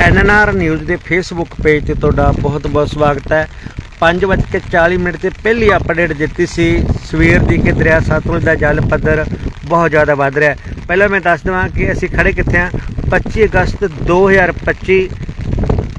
NNR news ਦੇ Facebook page ਤੇ ਤੁਹਾਡਾ ਬਹੁਤ-ਬਹੁਤ ਸਵਾਗਤ ਹੈ। 5:40 ਮਿੰਟ ਤੇ ਪਹਿਲੀ ਅਪਡੇਟ ਦਿੱਤੀ ਸੀ। ਸਵੇਰ ਦੀ ਕਿ ਦਰਿਆ ਸਤਲੁਜ ਦਾ ਜਲ ਪੱਧਰ ਬਹੁਤ ਜ਼ਿਆਦਾ ਵੱਧ ਰਿਹਾ ਹੈ। ਪਹਿਲਾਂ ਮੈਂ ਦੱਸ ਦਵਾਂ ਕਿ ਅਸੀਂ ਖੜੇ ਕਿੱਥੇ ਹਾਂ? 25 ਅਗਸਤ 2025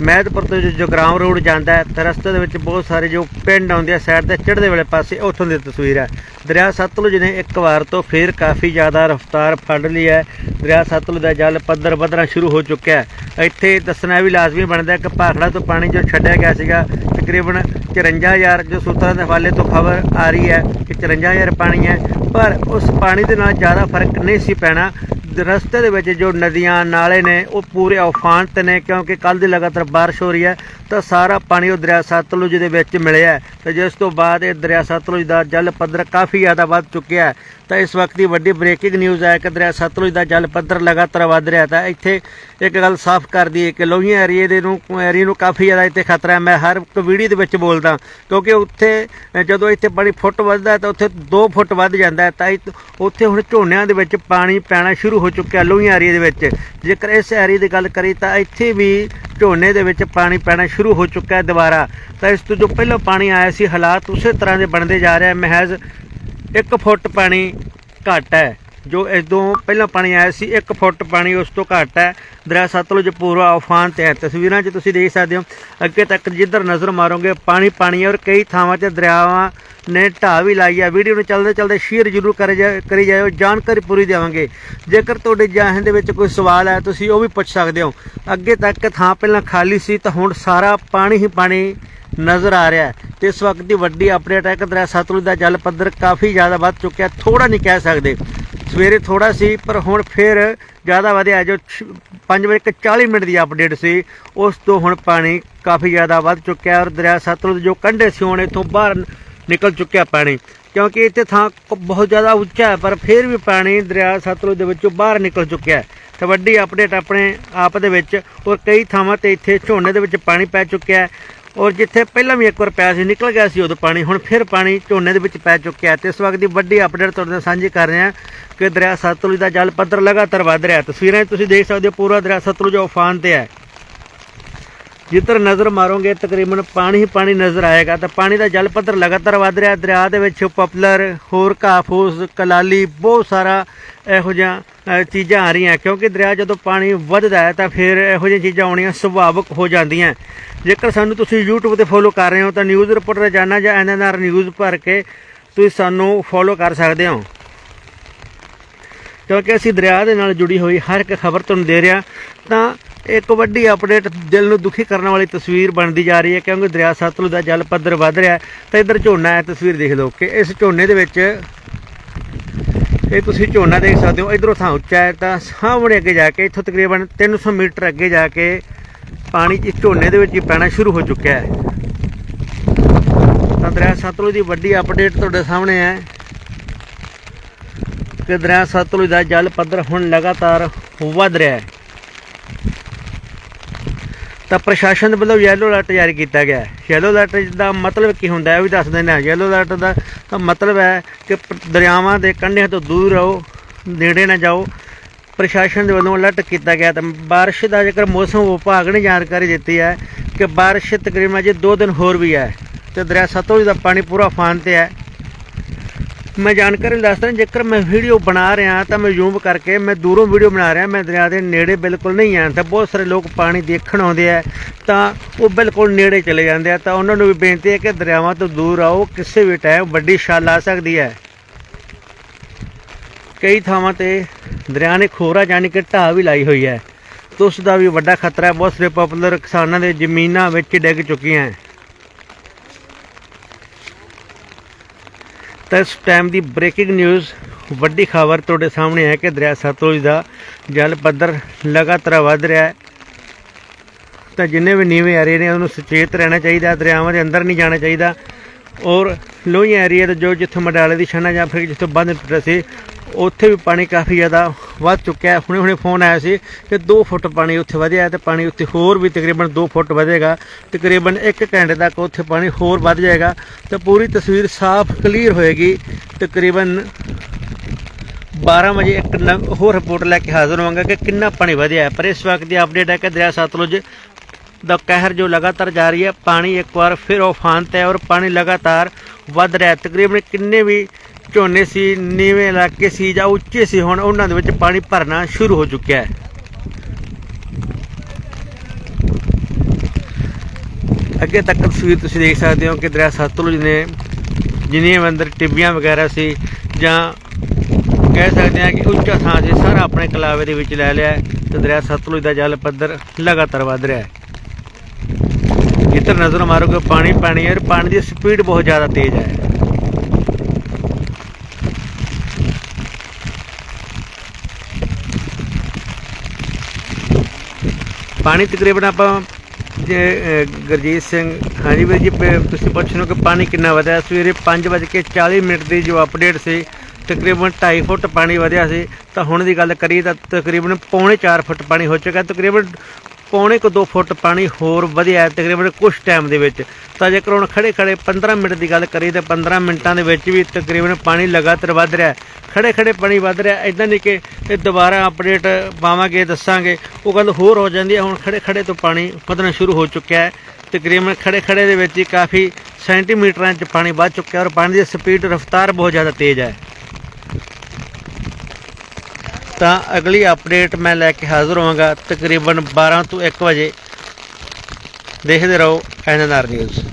ਮਹਿਦਪੁਰ ਤੋਂ ਜੋ ਜਗਰਾਉਂ ਰੋਡ ਜਾਂਦਾ ਹੈ, ਤਾਂ ਰਸਤੇ ਦੇ ਵਿੱਚ ਬਹੁਤ ਸਾਰੇ ਜੋ ਪਿੰਡ ਆਉਂਦੇ ਆ, ਸਾਈਡ ਤੇ ਚੜ੍ਹਦੇ ਵਾਲੇ ਪਾਸੇ, ਉੱਥੋਂ ਦੀ ਤਸਵੀਰ ਹੈ। ਦਰਿਆ ਸਤਲੁਜ ਨੇ ਇੱਕ ਵਾਰ ਤੋਂ ਫੇਰ ਕਾਫੀ ਜ਼ਿਆਦਾ ਰਫ਼ਤਾਰ ਫੜ ਲਈ ਹੈ। ਦਰਿਆ ਸਤਲੁਜ ਦਾ ਜਲ ਪੱਧਰ ਵਧਣਾ ਸ਼ੁਰੂ ਹੋ ਚੁੱਕਿਆ ਹੈ। ਇੱਥੇ ਦੱਸਣਾ ਵੀ ਲਾਜ਼ਮੀ ਬਣਦਾ ਕਿ ਭਾਖੜਾ ਤੋਂ ਪਾਣੀ ਜੋ ਛੱਡਿਆ ਗਿਆ ਸੀਗਾ, ਤਕਰੀਬਨ 54000 ਜੋ ਸੂਤਰਾਂ ਦੇ ਹਵਾਲੇ ਤੋਂ ਖਬਰ ਆ ਰਹੀ ਹੈ ਕਿ 54000 ਪਾਣੀ ਹੈ, ਪਰ ਉਸ ਪਾਣੀ ਦੇ ਨਾਲ ਜ਼ਿਆਦਾ ਫ਼ਰਕ ਨਹੀਂ ਸੀ ਪੈਣਾ। ਰਸਤੇ ਦੇ ਵਿੱਚ ਜੋ ਨਦੀਆਂ ਨਾਲੇ ਨੇ, ਉਹ ਪੂਰੇ ਉਫਾਨ ਤੇ ਨੇ ਕਿਉਂਕਿ ਕੱਲ ਦੀ ਲਗਾਤਾਰ ਬਾਰਿਸ਼ ਹੋ ਰਹੀ ਹੈ, ਤਾਂ ਸਾਰਾ ਪਾਣੀ ਉਹ ਦਰਿਆ ਸਤਲੁਜ ਦੇ ਵਿੱਚ ਮਿਲਿਆ ਹੈ। ਤੇ ਜਿਸ ਤੋਂ ਬਾਅਦ ਇਹ ਦਰਿਆ ਸਤਲੁਜ ਦਾ ਜਲ ਪੱਧਰ ਕਾਫੀ ਜ਼ਿਆਦਾ ਵੱਧ ਚੁੱਕਿਆ ਹੈ। ਤਾਂ ਇਸ ਵਕਤ ਦੀ ਵੱਡੀ ਬ੍ਰੇਕਿੰਗ ਨਿਊਜ਼ ਹੈ ਕਿ ਦਰਿਆ ਸਤਲੁਜ ਦਾ ਜਲ ਪੱਧਰ ਲਗਾਤਾਰ ਵੱਧ ਰਿਹਾ ਤਾਂ ਇੱਥੇ ਇੱਕ ਗੱਲ ਸਾਫ਼ ਕਰਦੀ ਹੈ ਕਿ ਲੋਹੀਆਂ ਏਰੀਏ ਦੇ ਨੂੰ, ਏਰੀਏ ਨੂੰ ਕਾਫੀ ਜ਼ਿਆਦਾ ਇੱਥੇ ਖਤਰਾ ਹੈ। ਮੈਂ ਹਰ ਇੱਕ ਵੀਡੀਓ ਦੇ ਵਿੱਚ ਬੋਲਦਾ ਕਿਉਂਕਿ ਉੱਥੇ ਜਦੋਂ ਇੱਥੇ ਪਾਣੀ ਫੁੱਟ ਵੱਧਦਾ ਤਾਂ ਉੱਥੇ 2 ਫੁੱਟ ਵੱਧ ਜਾਂਦਾ ਹੈ। ਤਾਂ ਇੱਥ- ਉੱਥੇ ਹੁਣ ਝੋਨਿਆਂ ਦੇ ਵਿੱਚ ਪਾਣੀ ਪੈਣਾ ਸ਼ੁਰੂ ਹੋ ਹੋ ਚੁੱਕਿਆ ਲੋਹੀਆਂ ਏਰੀਏ ਦੇ ਵਿੱਚ। ਜੇਕਰ ਇਸ ਏਰੀਏ ਦੀ ਗੱਲ ਕਰੀ ਤਾਂ ਇੱਥੇ ਵੀ ਝੋਨੇ ਦੇ ਵਿੱਚ ਪਾਣੀ ਪੈਣਾ ਸ਼ੁਰੂ ਹੋ ਚੁੱਕਾ ਹੈ ਦੁਬਾਰਾ। ਤਾਂ ਇਸ ਤੋਂ ਜੋ ਪਹਿਲਾਂ ਪਾਣੀ ਆਇਆ ਸੀ, ਹਾਲਾਤ ਉਸੇ ਤਰ੍ਹਾਂ ਦੇ ਬਣਦੇ ਜਾ ਰਹੇ ਮਹਿਜ਼ 1 ਫੁੱਟ ਪਾਣੀ ਘੱਟ ਹੈ। ਜੋ ਇਸ ਤੋਂ ਪਹਿਲਾਂ ਪਾਣੀ ਆਇਆ ਸੀ 1 ਫੁੱਟ ਪਾਣੀ ਉਸ ਤੋਂ ਘੱਟ ਹੈ। ਦਰਿਆ ਸਤਲੁਜ ਪੂਰਾ ਉਫਾਨ ਤੇ ਹੈ ਤਸਵੀਰਾਂ 'ਚ ਤੁਸੀਂ ਦੇਖ ਸਕਦੇ ਹੋ, ਅੱਗੇ ਤੱਕ ਜਿੱਧਰ ਨਜ਼ਰ ਮਾਰੋਗੇ, ਪਾਣੀ ਪਾਣੀ ਹੈ ਔਰ ਕਈ ਥਾਵਾਂ 'ਤੇ ਦਰਿਆਵਾਂ ਨੇ ਢਾਹ ਵੀ ਲਾਈ ਹੈ। ਵੀਡੀਓ ਨੂੰ ਚੱਲਦੇ ਚੱਲਦੇ ਸ਼ੇਅਰ ਜ਼ਰੂਰ ਕਰੇ ਜਾ, ਕਰੀ ਜਾਇਓ। ਜਾਣਕਾਰੀ ਪੂਰੀ ਦੇਵਾਂਗੇ। ਜੇਕਰ ਤੁਹਾਡੇ ਜਾਹਨ ਦੇ ਵਿੱਚ ਕੋਈ ਸਵਾਲ ਹੈ, ਤੁਸੀਂ ਉਹ ਵੀ ਪੁੱਛ ਸਕਦੇ ਹੋ। ਅੱਗੇ ਤੱਕ ਥਾਂ ਪਹਿਲਾਂ ਖਾਲੀ ਸੀ, ਤਾਂ ਹੁਣ ਸਾਰਾ ਪਾਣੀ ਹੀ ਪਾਣੀ ਨਜ਼ਰ ਆ ਰਿਹਾ ਹੈ। ਤੇ ਇਸ ਵਕਤ ਦੀ ਵੱਡੀ ਅਪਡੇਟ ਹੈ ਕਿ ਦਰਿਆ ਸਤਲੁਜ ਦਾ ਜਲ ਪੱਧਰ ਕਾਫੀ ਜ਼ਿਆਦਾ ਵੱਧ ਚੁੱਕਿਆ ਥੋੜਾ ਨਹੀਂ ਕਹਿ ਸਕਦੇ। ਸਵੇਰੇ ਥੋੜਾ ਸੀ, ਪਰ ਹੁਣ ਫਿਰ ਜ਼ਿਆਦਾ ਵਧਿਆ ਜੋ 5 ਵਜੇ 40 ਮਿੰਟ ਦੀ ਅਪਡੇਟ ਸੀ, ਉਸ ਤੋਂ ਹੁਣ ਪਾਣੀ ਕਾਫੀ ਜ਼ਿਆਦਾ ਵੱਧ ਚੁੱਕਿਆ ਔਰ ਦਰਿਆ ਸਤਲੁਜ ਜੋ ਕੰਢੇ ਸੀ, ਹੁਣ ਇੱਥੋਂ ਬਾਹਰ ਨਿਕਲ ਚੁੱਕਿਆ ਪਾਣੀ। ਕਿਉਂਕਿ ਇੱਥੇ ਥਾਂ ਕ- ਬਹੁਤ ਜ਼ਿਆਦਾ ਉੱਚਾ ਹੈ, ਪਰ ਫਿਰ ਵੀ ਪਾਣੀ ਦਰਿਆ ਸਤਲੁਜ ਦੇ ਵਿੱਚੋਂ ਬਾਹਰ ਨਿਕਲ ਚੁੱਕਿਆ ਹੈ। ਤੇ ਵੱਡੀ ਅਪਡੇਟ ਆਪਣੇ ਆਪ ਦੇ ਵਿੱਚ ਔਰ ਕਈ ਥਾਵਾਂ ਤੇ ਇੱਥੇ ਝੋਨੇ ਦੇ ਵਿੱਚ ਪਾਣੀ ਪੈ ਚੁੱਕਿਆ ਹੈ। ਔਰ ਜਿੱਥੇ ਪਹਿਲਾਂ ਵੀ ਇੱਕ ਵਾਰ ਪਿਆ ਸੀ, ਨਿਕਲ ਗਿਆ ਸੀ ਉਦੋਂ ਪਾਣੀ, ਹੁਣ ਫਿਰ ਪਾਣੀ ਝੋਨੇ ਦੇ ਵਿੱਚ ਪੈ ਚੁੱਕਿਆ ਹੈ। ਤੇ ਇਸ ਵਕਤ ਦੀ ਵੱਡੀ ਅਪਡੇਟ ਤੁਹਾਡੇ ਨਾਲ ਸਾਂਝੀ ਕਰ ਰਹੇ ਹਾਂ ਕਿ ਦਰਿਆ ਸਤਲੁਜ ਦਾ ਜਲ ਪੱਧਰ ਲਗਾਤਾਰ ਵਧ ਰਿਹਾ ਤਸਵੀਰਾਂ 'ਚ ਤੁਸੀਂ ਦੇਖ ਸਕਦੇ ਹੋ, ਪੂਰਾ ਦਰਿਆ ਸਤਲੁਜ ਉਫਾਨ ਤੇ ਹੈ। ਜਿੱਧਰ ਨਜ਼ਰ ਮਾਰੋਗੇ, ਤਕਰੀਬਨ ਪਾਣੀ ਹੀ ਪਾਣੀ ਨਜ਼ਰ ਆਏਗਾ। ਤਾਂ ਪਾਣੀ ਦਾ ਜਲ ਪੱਧਰ ਲਗਾਤਾਰ ਵਧ ਰਿਹਾ। ਦਰਿਆ ਦੇ ਵਿੱਚ ਪਪਲਰ, ਹੋਰ ਘਾਹ ਫੂਸ ਕਲਾਲੀ, ਬਹੁਤ ਸਾਰਾ ਇਹੋ ਜਿਹਾ ਚੀਜ਼ਾਂ ਆ ਰਹੀਆਂ। ਕਿਉਂਕਿ ਦਰਿਆ ਜਦੋਂ ਪਾਣੀ ਵੱਧਦਾ ਹੈ, ਤਾਂ ਫਿਰ ਇਹੋ ਜਿਹੀਆਂ ਚੀਜ਼ਾਂ ਆਉਣੀਆਂ ਸੁਭਾਵਿਕ ਹੋ ਜਾਂਦੀਆਂ। ਜੇਕਰ ਸਾਨੂੰ ਤੁਸੀਂ YouTube ਤੇ ਫੋਲੋ ਕਰ ਰਹੇ ਹੋ, ਤਾਂ ਨਿਊਜ਼ ਰਿਪੋਰਟਰ ਰੋਜ਼ਾਨਾ ਜਾਂ ਐਨਐਨਆਰ ਨਿਊਜ਼ ਭਰ ਕੇ ਤੁਸੀਂ ਸਾਨੂੰ ਫੋਲੋ ਕਰ ਸਕਦੇ ਹੋ। ਕਿਉਂਕਿ ਅਸੀਂ ਦਰਿਆ ਦੇ ਨਾਲ ਜੁੜੀ ਹੋਈ ਹਰ ਇੱਕ ਖਬਰ ਤੁਹਾਨੂੰ ਦੇ ਰਿਹਾ। ਤਾਂ ਇੱਕ ਵੱਡੀ ਅਪਡੇਟ ਦਿਲ ਨੂੰ ਦੁਖੀ ਕਰਨ ਵਾਲੀ ਤਸਵੀਰ ਬਣਦੀ ਜਾ ਰਹੀ ਹੈ, ਕਿਉਂਕਿ ਦਰਿਆ ਸਤਲੁਜ ਦਾ ਜਲ ਪੱਧਰ ਵੱਧ ਰਿਹਾ ਹੈ। ਤਾਂ ਇੱਧਰ ਝੋਨਾ ਹੈ, ਤਸਵੀਰ ਦੇਖ ਲਓ ਕਿ ਇਸ ਝੋਨੇ ਦੇ ਵਿੱਚ ਇਹ ਤੁਸੀਂ ਝੋਨਾ ਦੇਖ ਸਕਦੇ ਹੋ, ਇਧਰੋਂ ਥਾਂ ਉੱਚਾ ਹੈ, ਤਾਂ ਸਾਹਮਣੇ ਅੱਗੇ ਜਾ ਕੇ, ਇੱਥੋਂ ਤਕਰੀਬਨ 300 ਮੀਟਰ ਅੱਗੇ ਜਾ ਕੇ ਪਾਣੀ ਇਸ ਝੋਨੇ ਦੇ ਵਿੱਚ ਹੀ ਪੈਣਾ ਸ਼ੁਰੂ ਹੋ ਚੁੱਕਿਆ ਹੈ। ਤਾਂ ਦਰਿਆ ਸਤਲੁਜ ਦੀ ਵੱਡੀ ਅਪਡੇਟ ਤੁਹਾਡੇ ਸਾਹਮਣੇ ਹੈ ਕਿ ਦਰਿਆ ਸਤਲੁਜ ਦਾ ਜਲ ਪੱਧਰ ਹੁਣ ਲਗਾਤਾਰ ਵੱਧ ਰਿਹਾ ਹੈ। ਤਾਂ ਪ੍ਰਸ਼ਾਸਨ ਵੱਲੋਂ ਯੈਲੋ ਅਲਰਟ ਜਾਰੀ ਕੀਤਾ ਗਿਆ ਹੈ। ਯੈਲੋ ਅਲਰਟ ਦਾ ਮਤਲਬ ਕੀ ਹੁੰਦਾ ਹੈ ਇਹ ਵੀ ਦੱਸ ਦਿੰਦੇ ਹਾਂ। ਯੈਲੋ ਅਲਰਟ ਦਾ ਤਾਂ ਮਤਲਬ ਹੈ ਕਿ ਦਰਿਆਵਾਂ ਦੇ ਕੰਢਿਆਂ ਤੋਂ ਦੂਰ ਰਹੋ, ਨੇੜੇ ਨਾ ਜਾਓ। ਪ੍ਰਸ਼ਾਸਨ ਦੇ ਵੱਲੋਂ ਅਲਰਟ ਕੀਤਾ ਗਿਆ ਤਾਂ ਬਾਰਿਸ਼ ਦਾ ਜੇਕਰ ਮੌਸਮ ਵਿਭਾਗ ਨੇ ਜਾਣਕਾਰੀ ਦਿੱਤੀ ਹੈ ਕਿ ਬਾਰਿਸ਼ ਤਕਰੀਬਨ ਅਜੇ 2 ਦਿਨ ਹੋਰ ਵੀ ਹੈ ਤੇ ਦਰਿਆ ਸਤਲੁਜ ਦਾ ਪਾਣੀ ਪੂਰਾ ਫਾਨ ਤੇ ਹੈ। ਮੈਂ ਜਾਣਕਾਰੀ ਦੱਸਦਾ ਜੇਕਰ ਮੈਂ ਵੀਡੀਓ ਬਣਾ ਰਿਹਾ ਤਾਂ ਮੈਂ ਜ਼ੂਮ ਕਰਕੇ ਮੈਂ ਦੂਰੋਂ ਵੀਡੀਓ ਬਣਾ ਰਿਹਾ, ਮੈਂ ਦਰਿਆ ਦੇ ਨੇੜੇ ਬਿਲਕੁਲ ਨਹੀਂ ਆਂ। ਤਾਂ ਬਹੁਤ ਸਾਰੇ ਲੋਕ ਪਾਣੀ ਦੇਖਣ ਆਉਂਦੇ ਆ, ਤਾਂ ਉਹ ਬਿਲਕੁਲ ਨੇੜੇ ਚਲੇ ਜਾਂਦੇ ਆ। ਤਾਂ ਉਹਨਾਂ ਨੂੰ ਵੀ ਬੇਨਤੀ ਹੈ ਕਿ ਦਰਿਆਵਾਂ ਤੋਂ ਦੂਰ ਆਓ, ਕਿਸੇ ਵੀ ਟਾਈਮ ਵੱਡੀ ਛਾਲ ਆ ਸਕਦੀ ਹੈ। ਕਈ ਥਾਵਾਂ ਤੇ ਦਰਿਆ ਨੇ ਖੋਰਾ ਜਾਣੀ ਕਿ ਢਾਹ ਵੀ ਲਾਈ ਹੋਈ ਹੈ। ਤਾਂ ਉਸ ਦਾ ਵੀ ਵੱਡਾ ਖਤਰਾ ਹੈ, ਬਹੁਤ ਸਾਰੇ ਪਪੂਲਰ ਕਿਸਾਨਾਂ ਦੇ ਜ਼ਮੀਨਾਂ ਵਿੱਚ ਡਿੱਗ ਚੁੱਕੀਆਂ ਹੈ। ਤਾਂ ਇਸ ਟਾਈਮ ਦੀ ਬ੍ਰੇਕਿੰਗ ਨਿਊਜ਼ ਵੱਡੀ ਖਬਰ ਤੁਹਾਡੇ ਸਾਹਮਣੇ ਹੈ ਕਿ ਦਰਿਆ ਸਤਲੁਜ ਦਾ ਜਲ ਪੱਧਰ ਲਗਾਤਾਰ ਵਧ ਰਿਹਾ ਹੈ। ਤਾਂ ਜਿੰਨੇ ਵੀ ਨੀਵੇਂ ਏਰੀਏ ਨੇ, ਉਹਨੂੰ ਸੁਚੇਤ ਰਹਿਣਾ ਚਾਹੀਦਾ, ਦਰਿਆਵਾਂ ਦੇ ਅੰਦਰ ਨਹੀਂ ਜਾਣਾ ਚਾਹੀਦਾ। ਔਰ ਲੋਹੀਆਂ ਏਰੀਆ ਦੇ ਜੋ ਜਿੱਥੇ ਮਡਾਲੇ ਦੀ ਛਾਨਾ ਜਾਂ ਫਿਰ ਜਿੱਥੇ ਬੰਦ ਟੁੱਟਾ ਸੀ, ਉੱਥੇ ਵੀ ਪਾਣੀ ਕਾਫੀ ਜ਼ਿਆਦਾ ਵੱਧ ਚੁੱਕਿਆ ਹੁਣੇ ਹੁਣੇ ਫੋਨ ਆਇਆ ਸੀ ਕਿ 2 ਫੁੱਟ ਪਾਣੀ ਉੱਥੇ ਵਧਿਆ ਹੈ ਤੇ ਪਾਣੀ ਉੱਥੇ ਹੋਰ ਵੀ ਤਕਰੀਬਨ 2 ਫੁੱਟ ਵਧੇਗਾ। ਤਕਰੀਬਨ 1 ਘੰਟੇ ਤੱਕ ਉੱਥੇ ਪਾਣੀ ਹੋਰ ਵੱਧ ਜਾਏਗਾ ਤੇ ਪੂਰੀ ਤਸਵੀਰ ਸਾਫ਼ ਕਲੀਅਰ ਹੋਏਗੀ। ਤਕਰੀਬਨ 12 ਵਜੇ ਇੱਕ ਨਵ- ਹੋਰ ਰਿਪੋਰਟ ਲੈ ਕੇ ਹਾਜ਼ਰ ਹੋਵਾਂਗਾ ਕਿ ਕਿੰਨਾ ਪਾਣੀ ਵਧਿਆ ਹੈ। ਪਰ ਇਸ ਵਕਤ ਦੀ ਅਪਡੇਟ ਹੈ ਕਿ ਦਰਿਆ ਸਤਲੁਜ ਦਾ ਕਹਿਰ ਜੋ ਲਗਾਤਾਰ ਜਾਰੀ ਹੈ, ਪਾਣੀ ਇੱਕ ਵਾਰ ਫਿਰ ਉਫਾਨ ਤੇ ਹੈ ਔਰ ਪਾਣੀ ਲਗਾਤਾਰ ਵੱਧ ਰਿਹਾ ਤਕਰੀਬਨ ਕਿੰਨੇ ਵੀ ਝੋਨੇ ਸੀ, ਨੀਵੇਂ ਇਲਾਕੇ ਸੀ ਜਾਂ ਉੱਚੇ ਸੀ, ਹੁਣ ਉਹਨਾਂ ਦੇ ਵਿੱਚ ਪਾਣੀ ਭਰਨਾ ਸ਼ੁਰੂ ਹੋ ਚੁੱਕਿਆ ਹੈ। ਅੱਗੇ ਤੱਕ ਤਸਵੀਰ ਤੁਸੀਂ ਦੇਖ ਸਕਦੇ ਹੋ ਕਿ ਦਰਿਆ ਸਤਲੁਜ ਨੇ ਜਿੰਨੀਆਂ ਅੰਦਰ ਟਿੱਬੀਆਂ ਵਗੈਰਾ ਸੀ ਜਾਂ ਕਹਿ ਸਕਦੇ ਹਾਂ ਕਿ ਉੱਚਾ ਥਾਂ ਸੀ, ਸਾਰਾ ਆਪਣੇ ਕਲਾਵੇ ਦੇ ਵਿੱਚ ਲੈ ਲਿਆ ਹੈ ਤੇ ਦਰਿਆ ਸਤਲੁਜ ਦਾ ਜਲ ਪੱਧਰ ਲਗਾਤਾਰ ਵਧ ਰਿਹਾ ਹੈ। ਜਿੱਧਰ ਨਜ਼ਰ ਮਾਰੋਗੇ ਪਾਣੀ ਪਾਣੀ ਹੈ ਔਰ ਪਾਣੀ ਦੀ ਸਪੀਡ ਬਹੁਤ ਜ਼ਿਆਦਾ ਤੇਜ਼ ਹੈ। ਪਾਣੀ ਤਕਰੀਬਨ ਆਪਾਂ ਜੇ ਅਹ, ਗੁਰਜੀਤ ਸਿੰਘ ਹਾਂਜੀ ਵੀਰ ਜੀ ਤੁਸੀਂ ਪੁੱਛ ਰਹੇ ਕਿ ਪਾਣੀ ਕਿੰਨਾ ਵਧਿਆ। ਸਵੇਰੇ 5:40 ਮਿੰਟ ਦੀ ਜੋ ਅਪਡੇਟ ਸੀ ਤਕਰੀਬਨ 2.5 ਫੁੱਟ ਪਾਣੀ ਵਧਿਆ ਸੀ। ਤਾਂ ਹੁਣ ਦੀ ਗੱਲ ਕਰੀਏ ਤਾਂ ਤਕਰੀਬਨ ਪੌਣੇ 4 ਫੁੱਟ ਪਾਣੀ ਹੋ ਚੁੱਕਾ ਤਕਰੀਬਨ ਪੌਣੇ ਕੁ 2 ਫੁੱਟ ਪਾਣੀ ਹੋਰ ਵਧਿਆ ਹੈ, ਤਕਰੀਬਨ ਕੁਝ ਟਾਈਮ ਦੇ ਵਿੱਚ। ਤਾਂ ਜੇਕਰ ਹੁਣ ਖੜੇ ਖੜੇ 15 ਮਿੰਟ ਦੀ ਗੱਲ ਕਰੀਏ, ਤਾਂ 15 ਮਿੰਟਾਂ ਦੇ ਵਿੱਚ ਵੀ ਤਕਰੀਬਨ ਪਾਣੀ ਲਗਾਤਾਰ ਵੱਧ ਰਿਹਾ ਹੈ। ਖੜੇ ਖੜੇ ਪਾਣੀ ਵੱਧ ਰਿਹਾ ਐਦਾਂ ਨਹੀਂ ਕਿ ਇਹ ਦੁਬਾਰਾ ਅਪਡੇਟ ਪਾਵਾਂਗੇ, ਦੱਸਾਂਗੇ, ਉਹ ਗੱਲ ਹੋਰ ਹੋ ਜਾਂਦੀ ਹੈ। ਹੁਣ ਖੜੇ ਖੜੇ ਤੋਂ ਪਾਣੀ ਵਧਣਾ ਸ਼ੁਰੂ ਹੋ ਚੁੱਕਿਆ ਹੈ। ਤਕਰੀਬਨ ਖੜੇ ਖੜੇ ਦੇ ਵਿੱਚ ਹੀ ਕਾਫੀ ਸੈਂਟੀਮੀਟਰਾਂ 'ਚ ਪਾਣੀ ਵੱਧ ਚੁੱਕਿਆ ਔਰ ਪਾਣੀ ਦੀ ਸਪੀਡ ਰਫ਼ਤਾਰ ਬਹੁਤ ਜ਼ਿਆਦਾ ਤੇਜ਼ ਹੈ। ਤਾਂ ਅਗਲੀ ਅਪਡੇਟ ਮੈਂ ਲੈ ਕੇ ਹਾਜ਼ਰ ਹੋਵਾਂਗਾ। ਤਕਰੀਬਨ 12 ਤੋਂ 1 ਵਜੇ। ਦੇਖਦੇ ਰਹੋ ਐਨਐਨਆਰ ਨਿਊਜ਼।